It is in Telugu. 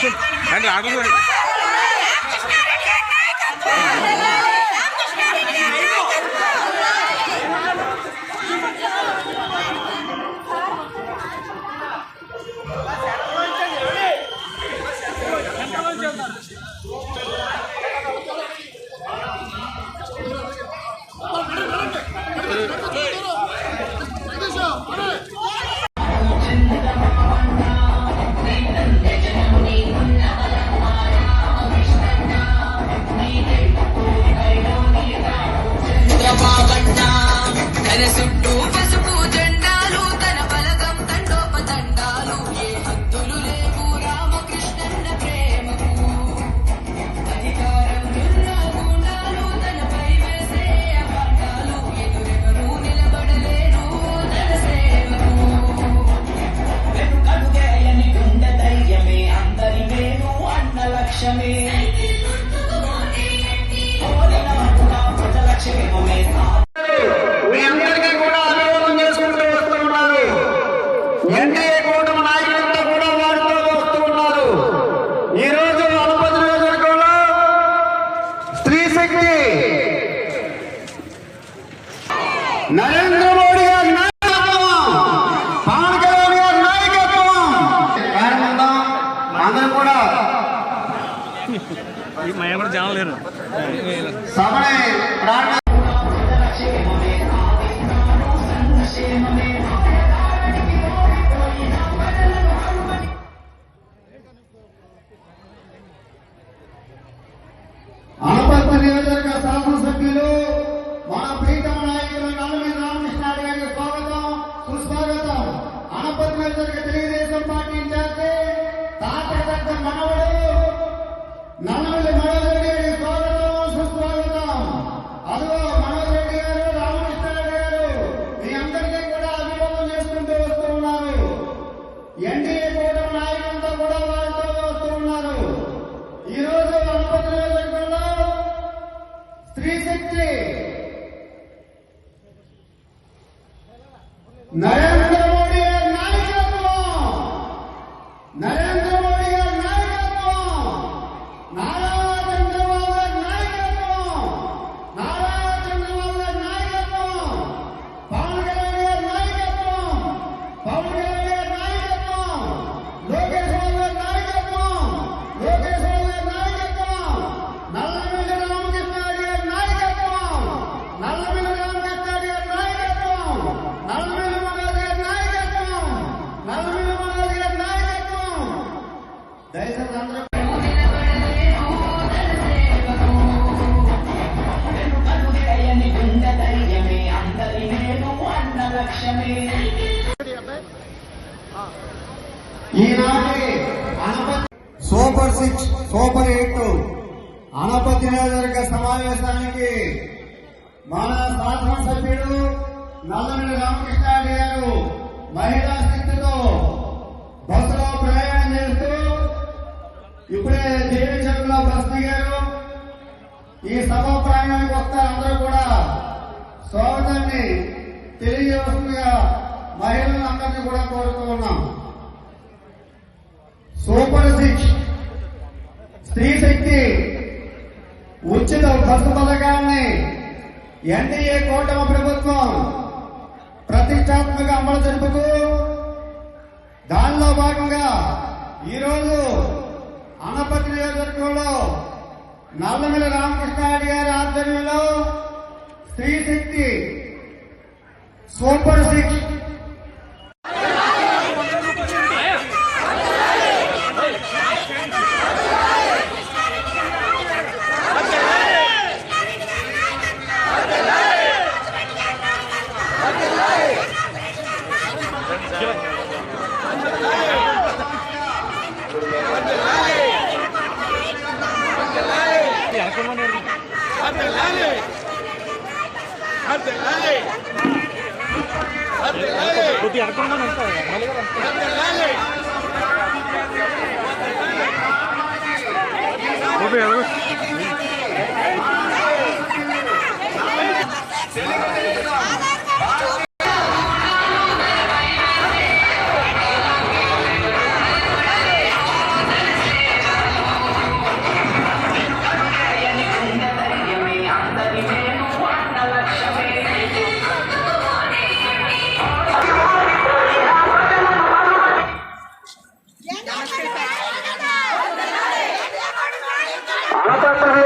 ఫస్ట్ రండి ఆటలు మా కూడా జనం లేరు. సభని నియోజకవర్గ శాసనసభ్యులు మన ప్రీతమ నాయకులు నల్లమి రామకృష్ణారెడ్డి గారికి స్వాగతం. సుస్వాగతం. అనపర్తి నియోజకవర్గ తెలుగుదేశం పార్టీ స్త్రీ శక్తి ఈనాటి Anaparthi super six super eight Anaparthi నియోజకవర్గ సమావేశానికి మన శాసనసభ్యుడు నల్లమిడి రామకృష్ణారెడ్డి గారు మహిళా శక్తితో బస్సులో ప్రయాణం చేస్తూ ఇప్పుడే దేవి చెరువులో బస్ దిగారు ఈ సభ ప్రయాణానికి వస్తారు అందరూ కూడా స్వాగతాన్ని తెలియజేస్తుందిగా మహిళలందరినీ కూడా కోరుతూ ఉన్నాం. సూపర్ స్త్రీ శక్తి ఉచిత బస్సు పథకాన్ని ఎన్డీఏ కూటమి ప్రభుత్వం ప్రతిష్టాత్మక అమలు జరుపుతూ దానిలో భాగంగా ఈరోజు అనపతి నియోజకవర్గంలో నల్లమిల్లి రామకృష్ణారెడ్డి గారి ఆధ్వర్యంలో స్త్రీ శక్తి సూపర్ సిక్స్ కొద్దిగా అనుకున్నాను ఓకే No